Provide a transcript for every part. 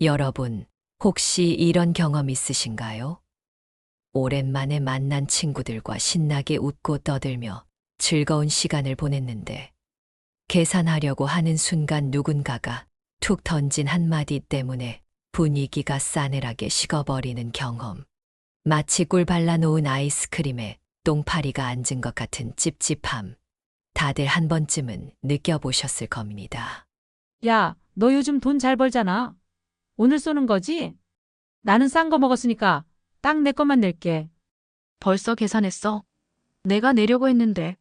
여러분, 혹시 이런 경험 있으신가요? 오랜만에 만난 친구들과 신나게 웃고 떠들며 즐거운 시간을 보냈는데, 계산하려고 하는 순간 누군가가 툭 던진 한마디 때문에 분위기가 싸늘하게 식어버리는 경험. 마치 꿀 발라놓은 아이스크림에 똥파리가 앉은 것 같은 찝찝함. 다들 한 번쯤은 느껴보셨을 겁니다. 야, 너 요즘 돈 잘 벌잖아. 오늘 쏘는 거지? 나는 싼 거 먹었으니까 딱 내 것만 낼게. 벌써 계산했어. 내가 내려고 했는데.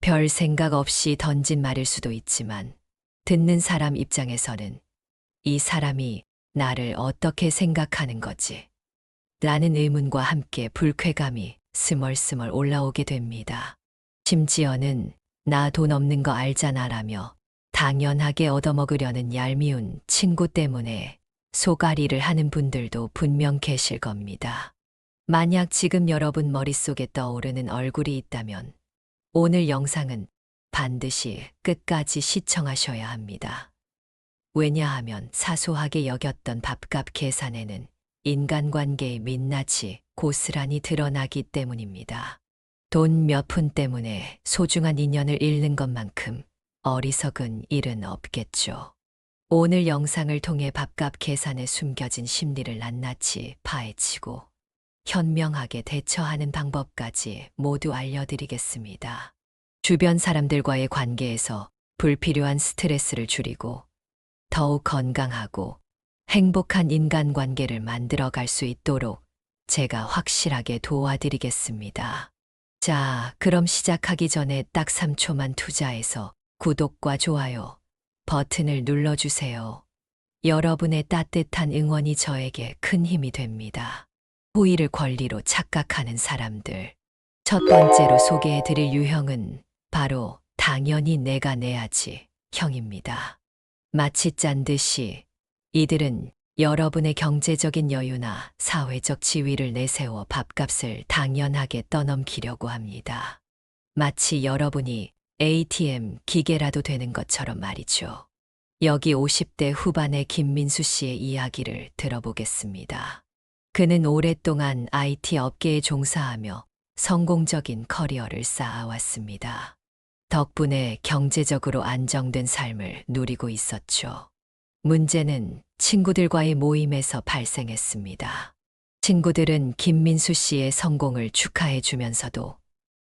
별 생각 없이 던진 말일 수도 있지만, 듣는 사람 입장에서는 이 사람이 나를 어떻게 생각하는 거지? 라는 의문과 함께 불쾌감이 스멀스멀 올라오게 됩니다. 심지어는 나 돈 없는 거 알잖아 라며 당연하게 얻어먹으려는 얄미운 친구 때문에 소가리를 하는 분들도 분명 계실 겁니다. 만약 지금 여러분 머릿속에 떠오르는 얼굴이 있다면 오늘 영상은 반드시 끝까지 시청하셔야 합니다. 왜냐하면 사소하게 여겼던 밥값 계산에는 인간관계의 민낯이 고스란히 드러나기 때문입니다. 돈 몇 푼 때문에 소중한 인연을 잃는 것만큼 어리석은 일은 없겠죠. 오늘 영상을 통해 밥값 계산에 숨겨진 심리를 낱낱이 파헤치고 현명하게 대처하는 방법까지 모두 알려드리겠습니다. 주변 사람들과의 관계에서 불필요한 스트레스를 줄이고 더욱 건강하고 행복한 인간관계를 만들어 갈 수 있도록 제가 확실하게 도와드리겠습니다. 자, 그럼 시작하기 전에 딱 3초만 투자해서 구독과 좋아요 버튼을 눌러주세요. 여러분의 따뜻한 응원이 저에게 큰 힘이 됩니다. 호의를 권리로 착각하는 사람들. 첫 번째로 소개해 드릴 유형은 바로 당연히 내가 내야지 형입니다. 마치 짠 듯이 이들은 여러분의 경제적인 여유나 사회적 지위를 내세워 밥값을 당연하게 떠넘기려고 합니다. 마치 여러분이 ATM 기계라도 되는 것처럼 말이죠. 여기 50대 후반의 김민수 씨의 이야기를 들어보겠습니다. 그는 오랫동안 IT 업계에 종사하며 성공적인 커리어를 쌓아왔습니다. 덕분에 경제적으로 안정된 삶을 누리고 있었죠. 문제는 친구들과의 모임에서 발생했습니다. 친구들은 김민수 씨의 성공을 축하해 주면서도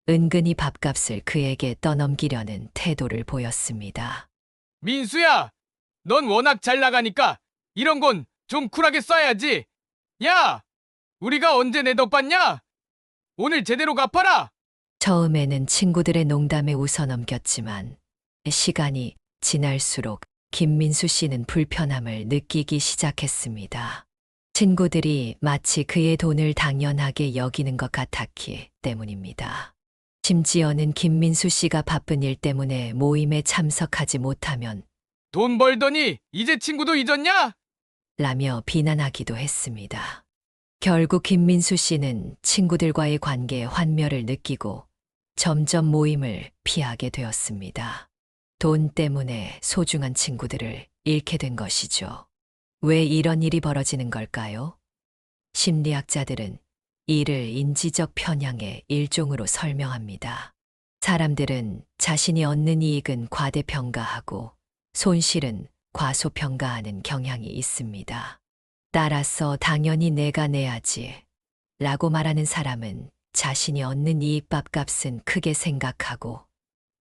은근히 밥값을 그에게 떠넘기려는 태도를 보였습니다. 민수야, 넌 워낙 잘 나가니까 이런 건 좀 쿨하게 써야지. 야, 우리가 언제 내덕 받냐? 오늘 제대로 갚아라. 처음에는 친구들의 농담에 웃어넘겼지만 시간이 지날수록 김민수 씨는 불편함을 느끼기 시작했습니다. 친구들이 마치 그의 돈을 당연하게 여기는 것 같았기 때문입니다. 심지어는 김민수 씨가 바쁜 일 때문에 모임에 참석하지 못하면 돈 벌더니 이제 친구도 잊었냐? 라며 비난하기도 했습니다. 결국 김민수 씨는 친구들과의 관계에 환멸을 느끼고 점점 모임을 피하게 되었습니다. 돈 때문에 소중한 친구들을 잃게 된 것이죠. 왜 이런 일이 벌어지는 걸까요? 심리학자들은 이를 인지적 편향의 일종으로 설명합니다. 사람들은 자신이 얻는 이익은 과대평가하고 손실은 과소평가하는 경향이 있습니다. 따라서 당연히 내가 내야지 라고 말하는 사람은 자신이 얻는 이익 밥값은 크게 생각하고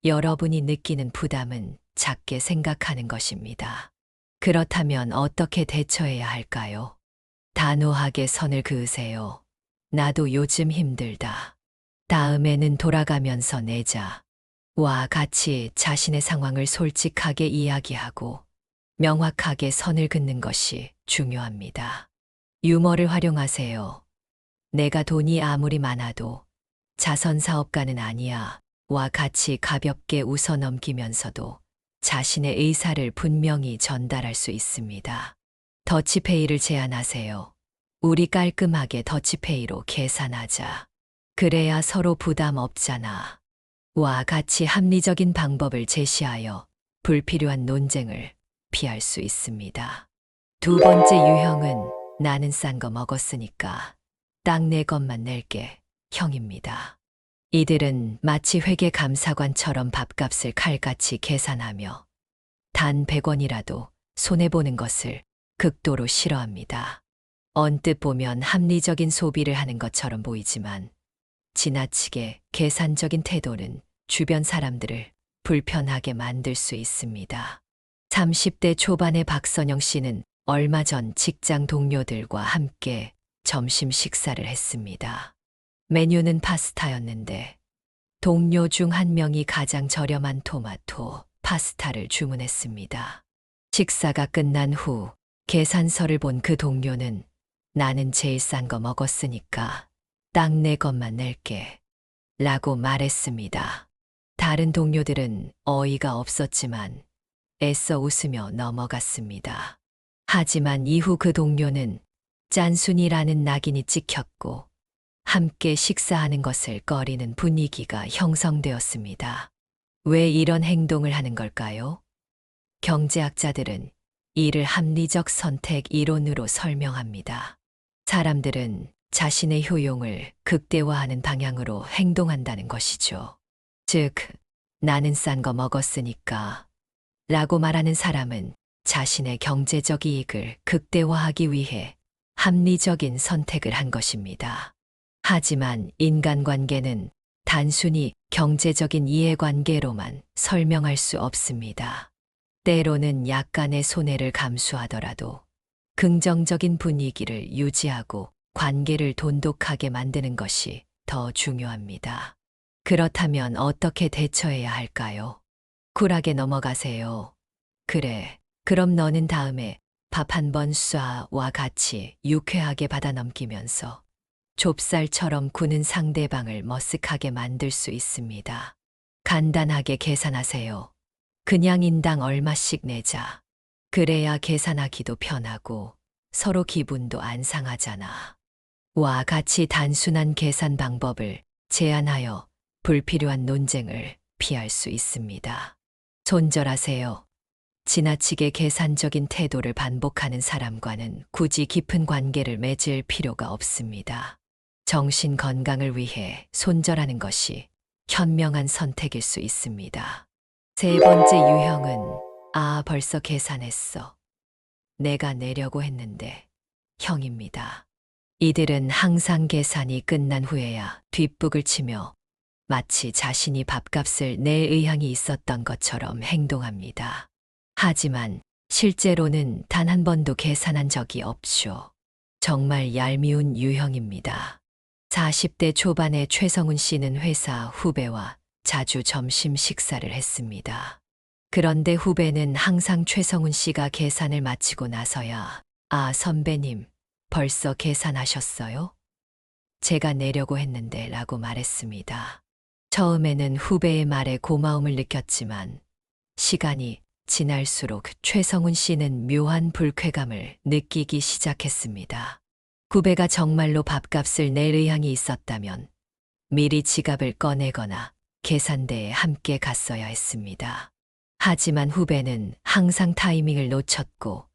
여러분이 느끼는 부담은 작게 생각하는 것입니다. 그렇다면 어떻게 대처해야 할까요? 단호하게 선을 그으세요. 나도 요즘 힘들다. 다음에는 돌아가면서 내자. 와 같이 자신의 상황을 솔직하게 이야기하고 명확하게 선을 긋는 것이 중요합니다. 유머를 활용하세요. 내가 돈이 아무리 많아도 자선 사업가는 아니야. 와 같이 가볍게 웃어 넘기면서도 자신의 의사를 분명히 전달할 수 있습니다. 더치페이를 제안하세요. 우리 깔끔하게 더치페이로 계산하자. 그래야 서로 부담 없잖아. 와 같이 합리적인 방법을 제시하여 불필요한 논쟁을 피할 수 있습니다. 두 번째 유형은 나는 싼 거 먹었으니까 딱 내 것만 낼게 형입니다. 이들은 마치 회계 감사관처럼 밥값을 칼같이 계산하며 단 100원이라도 손해보는 것을 극도로 싫어합니다. 언뜻 보면 합리적인 소비를 하는 것처럼 보이지만 지나치게 계산적인 태도는 주변 사람들을 불편하게 만들 수 있습니다. 30대 초반의 박선영 씨는 얼마 전 직장 동료들과 함께 점심 식사를 했습니다. 메뉴는 파스타였는데 동료 중 한 명이 가장 저렴한 토마토 파스타를 주문했습니다. 식사가 끝난 후 계산서를 본 그 동료는 나는 제일 싼 거 먹었으니까 딱 내 것만 낼게. 라고 말했습니다. 다른 동료들은 어이가 없었지만 애써 웃으며 넘어갔습니다. 하지만 이후 그 동료는 짠순이라는 낙인이 찍혔고 함께 식사하는 것을 꺼리는 분위기가 형성되었습니다. 왜 이런 행동을 하는 걸까요? 경제학자들은 이를 합리적 선택 이론으로 설명합니다. 사람들은 자신의 효용을 극대화하는 방향으로 행동한다는 것이죠. 즉, 나는 싼 거 먹었으니까 라고 말하는 사람은 자신의 경제적 이익을 극대화하기 위해 합리적인 선택을 한 것입니다. 하지만 인간관계는 단순히 경제적인 이해관계로만 설명할 수 없습니다. 때로는 약간의 손해를 감수하더라도 긍정적인 분위기를 유지하고 관계를 돈독하게 만드는 것이 더 중요합니다. 그렇다면 어떻게 대처해야 할까요? 쿨하게 넘어가세요. 그래, 그럼 너는 다음에 밥 한 번 쏴와 같이 유쾌하게 받아 넘기면서 좁쌀처럼 구는 상대방을 머쓱하게 만들 수 있습니다. 간단하게 계산하세요. 그냥 인당 얼마씩 내자. 그래야 계산하기도 편하고 서로 기분도 안 상하잖아. 와 같이 단순한 계산 방법을 제안하여 불필요한 논쟁을 피할 수 있습니다. 손절하세요. 지나치게 계산적인 태도를 반복하는 사람과는 굳이 깊은 관계를 맺을 필요가 없습니다. 정신 건강을 위해 손절하는 것이 현명한 선택일 수 있습니다. 세 번째 유형은 아, 벌써 계산했어. 내가 내려고 했는데 형입니다. 이들은 항상 계산이 끝난 후에야 뒷북을 치며 마치 자신이 밥값을 낼 의향이 있었던 것처럼 행동합니다. 하지만 실제로는 단 한 번도 계산한 적이 없죠. 정말 얄미운 유형입니다. 40대 초반의 최성훈 씨는 회사 후배와 자주 점심 식사를 했습니다. 그런데 후배는 항상 최성훈 씨가 계산을 마치고 나서야 아, 선배님, 벌써 계산하셨어요? 제가 내려고 했는데 라고 말했습니다. 처음에는 후배의 말에 고마움을 느꼈지만 시간이 지날수록 최성훈 씨는 묘한 불쾌감을 느끼기 시작했습니다. 후배가 정말로 밥값을 낼 의향이 있었다면 미리 지갑을 꺼내거나 계산대에 함께 갔어야 했습니다. 하지만 후배는 항상 타이밍을 놓쳤고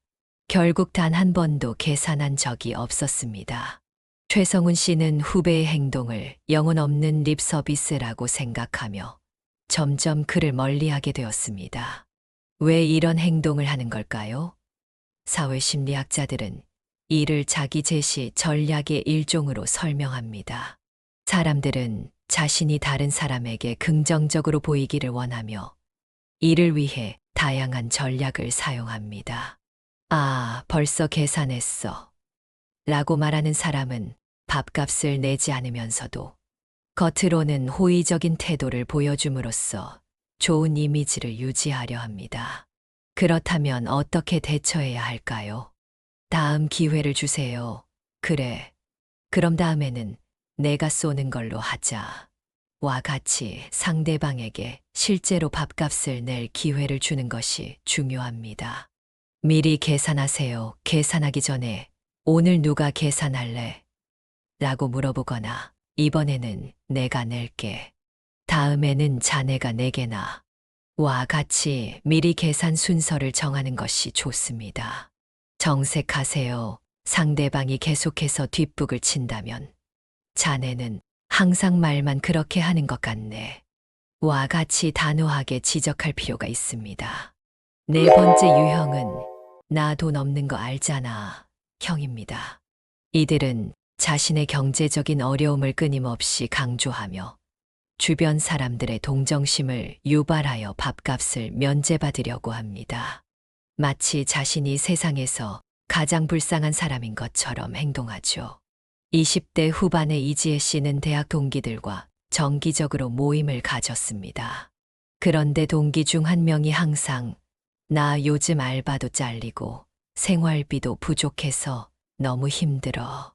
결국 단 한 번도 계산한 적이 없었습니다. 최성훈 씨는 후배의 행동을 영혼 없는 립 서비스라고 생각하며 점점 그를 멀리하게 되었습니다. 왜 이런 행동을 하는 걸까요? 사회 심리학자들은 이를 자기 제시 전략의 일종으로 설명합니다. 사람들은 자신이 다른 사람에게 긍정적으로 보이기를 원하며 이를 위해 다양한 전략을 사용합니다. 아, 벌써 계산했어. 라고 말하는 사람은 밥값을 내지 않으면서도 겉으로는 호의적인 태도를 보여줌으로써 좋은 이미지를 유지하려 합니다. 그렇다면 어떻게 대처해야 할까요? 다음 기회를 주세요. 그래. 그럼 다음에는 내가 쏘는 걸로 하자. 와 같이 상대방에게 실제로 밥값을 낼 기회를 주는 것이 중요합니다. 미리 계산하세요. 계산하기 전에 오늘 누가 계산할래? 라고 물어보거나 이번에는 내가 낼게. 다음에는 자네가 내게 나. 와 같이 미리 계산 순서를 정하는 것이 좋습니다. 정색하세요. 상대방이 계속해서 뒷북을 친다면 자네는 항상 말만 그렇게 하는 것 같네. 와 같이 단호하게 지적할 필요가 있습니다. 네 번째 유형은 나 돈 없는 거 알잖아. 형입니다. 이들은 자신의 경제적인 어려움을 끊임없이 강조하며 주변 사람들의 동정심을 유발하여 밥값을 면제받으려고 합니다. 마치 자신이 세상에서 가장 불쌍한 사람인 것처럼 행동하죠. 20대 후반의 이지혜 씨는 대학 동기들과 정기적으로 모임을 가졌습니다. 그런데 동기 중 한 명이 항상 나 요즘 알바도 잘리고 생활비도 부족해서 너무 힘들어.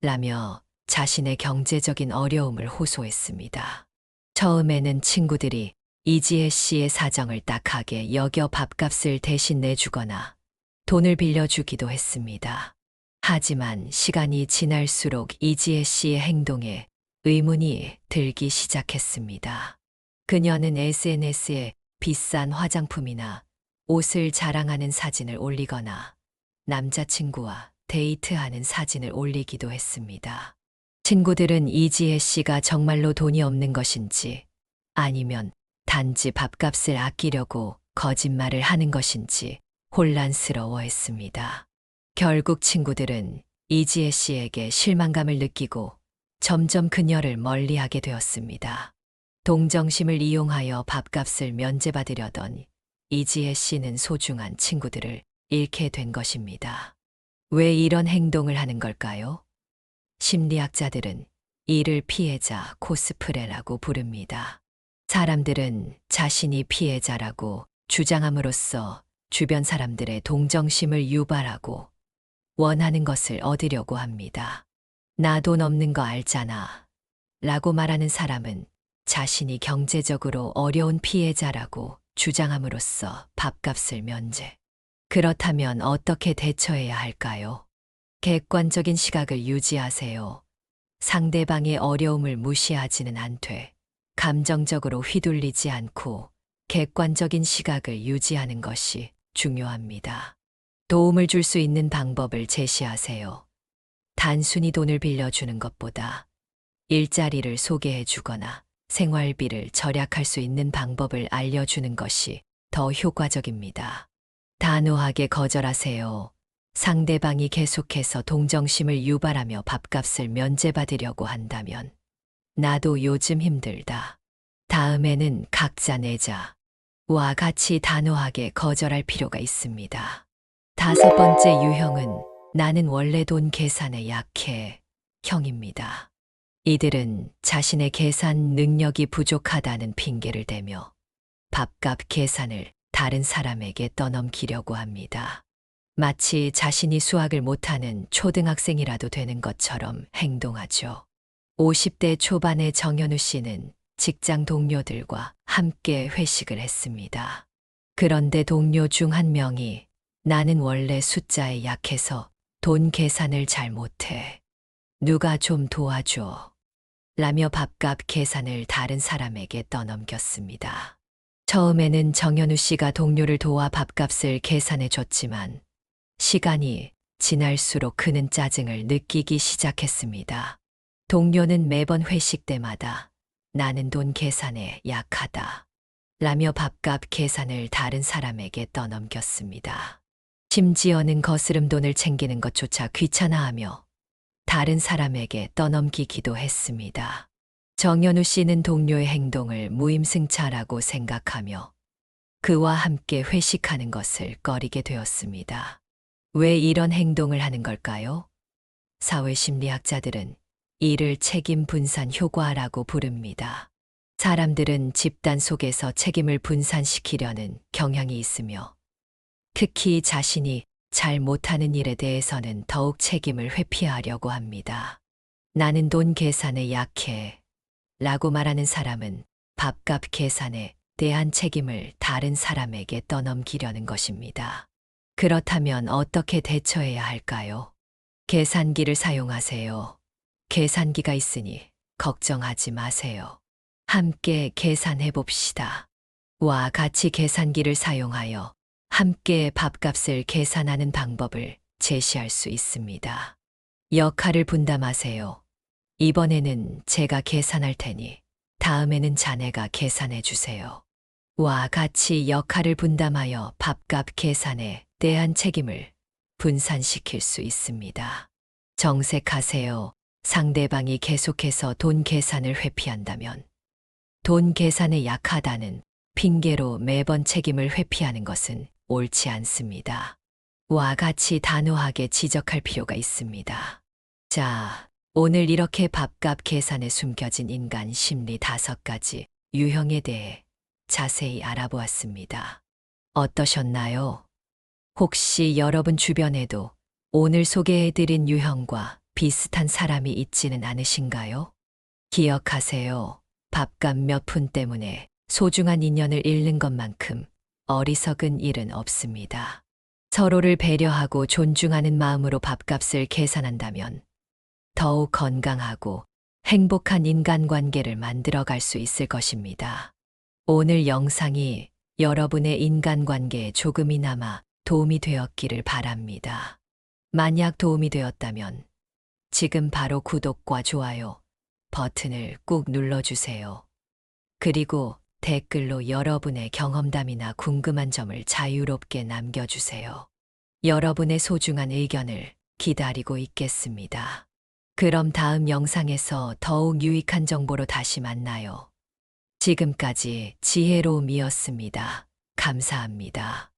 라며 자신의 경제적인 어려움을 호소했습니다. 처음에는 친구들이 이지혜 씨의 사정을 딱하게 여겨 밥값을 대신 내주거나 돈을 빌려주기도 했습니다. 하지만 시간이 지날수록 이지혜 씨의 행동에 의문이 들기 시작했습니다. 그녀는 SNS에 비싼 화장품이나 옷을 자랑하는 사진을 올리거나 남자친구와 데이트하는 사진을 올리기도 했습니다. 친구들은 이지혜 씨가 정말로 돈이 없는 것인지 아니면 단지 밥값을 아끼려고 거짓말을 하는 것인지 혼란스러워했습니다. 결국 친구들은 이지혜 씨에게 실망감을 느끼고 점점 그녀를 멀리하게 되었습니다. 동정심을 이용하여 밥값을 면제받으려던 이지혜 씨는 소중한 친구들을 잃게 된 것입니다. 왜 이런 행동을 하는 걸까요? 심리학자들은 이를 피해자 코스프레라고 부릅니다. 사람들은 자신이 피해자라고 주장함으로써 주변 사람들의 동정심을 유발하고 원하는 것을 얻으려고 합니다. 나 돈 없는 거 알잖아. 라고 말하는 사람은 자신이 경제적으로 어려운 피해자라고 주장함으로써 밥값을 면제. 그렇다면 어떻게 대처해야 할까요? 객관적인 시각을 유지하세요. 상대방의 어려움을 무시하지는 않되 감정적으로 휘둘리지 않고 객관적인 시각을 유지하는 것이 중요합니다. 도움을 줄 수 있는 방법을 제시하세요. 단순히 돈을 빌려주는 것보다 일자리를 소개해 주거나 생활비를 절약할 수 있는 방법을 알려주는 것이 더 효과적입니다. 단호하게 거절하세요. 상대방이 계속해서 동정심을 유발하며 밥값을 면제받으려고 한다면 나도 요즘 힘들다. 다음에는 각자 내자. 와 같이 단호하게 거절할 필요가 있습니다. 다섯 번째 유형은 나는 원래 돈 계산에 약해. 형입니다. 이들은 자신의 계산 능력이 부족하다는 핑계를 대며 밥값 계산을 다른 사람에게 떠넘기려고 합니다. 마치 자신이 수학을 못하는 초등학생이라도 되는 것처럼 행동하죠. 50대 초반의 정현우 씨는 직장 동료들과 함께 회식을 했습니다. 그런데 동료 중 한 명이 나는 원래 숫자에 약해서 돈 계산을 잘 못해. 누가 좀 도와줘. 라며 밥값 계산을 다른 사람에게 떠넘겼습니다. 처음에는 정현우 씨가 동료를 도와 밥값을 계산해 줬지만 시간이 지날수록 그는 짜증을 느끼기 시작했습니다. 동료는 매번 회식 때마다 나는 돈 계산에 약하다. 라며 밥값 계산을 다른 사람에게 떠넘겼습니다. 심지어는 거스름 돈을 챙기는 것조차 귀찮아하며 다른 사람에게 떠넘기기도 했습니다. 정현우 씨는 동료의 행동을 무임승차라고 생각하며 그와 함께 회식하는 것을 꺼리게 되었습니다. 왜 이런 행동을 하는 걸까요? 사회심리학자들은 이를 책임 분산 효과라고 부릅니다. 사람들은 집단 속에서 책임을 분산시키려는 경향이 있으며 특히 자신이 잘 못하는 일에 대해서는 더욱 책임을 회피하려고 합니다. 나는 돈 계산에 약해. 라고 말하는 사람은 밥값 계산에 대한 책임을 다른 사람에게 떠넘기려는 것입니다. 그렇다면 어떻게 대처해야 할까요? 계산기를 사용하세요. 계산기가 있으니 걱정하지 마세요. 함께 계산해 봅시다. 와 같이 계산기를 사용하여 함께 밥값을 계산하는 방법을 제시할 수 있습니다. 역할을 분담하세요. 이번에는 제가 계산할 테니 다음에는 자네가 계산해 주세요. 와 같이 역할을 분담하여 밥값 계산에 대한 책임을 분산시킬 수 있습니다. 정색하세요. 상대방이 계속해서 돈 계산을 회피한다면 돈 계산에 약하다는 핑계로 매번 책임을 회피하는 것은 옳지 않습니다. 와 같이 단호하게 지적할 필요가 있습니다. 자, 오늘 이렇게 밥값 계산에 숨겨진 인간 심리 다섯 가지 유형에 대해 자세히 알아보았습니다. 어떠셨나요? 혹시 여러분 주변에도 오늘 소개해드린 유형과 비슷한 사람이 있지는 않으신가요? 기억하세요. 밥값 몇 푼 때문에 소중한 인연을 잃는 것만큼 어리석은 일은 없습니다. 서로를 배려하고 존중하는 마음으로 밥값을 계산한다면 더욱 건강하고 행복한 인간관계를 만들어갈 수 있을 것입니다. 오늘 영상이 여러분의 인간관계에 조금이나마 도움이 되었기를 바랍니다. 만약 도움이 되었다면 지금 바로 구독과 좋아요 버튼을 꾹 눌러주세요. 그리고 댓글로 여러분의 경험담이나 궁금한 점을 자유롭게 남겨주세요. 여러분의 소중한 의견을 기다리고 있겠습니다. 그럼 다음 영상에서 더욱 유익한 정보로 다시 만나요. 지금까지 지혜로움이었습니다. 감사합니다.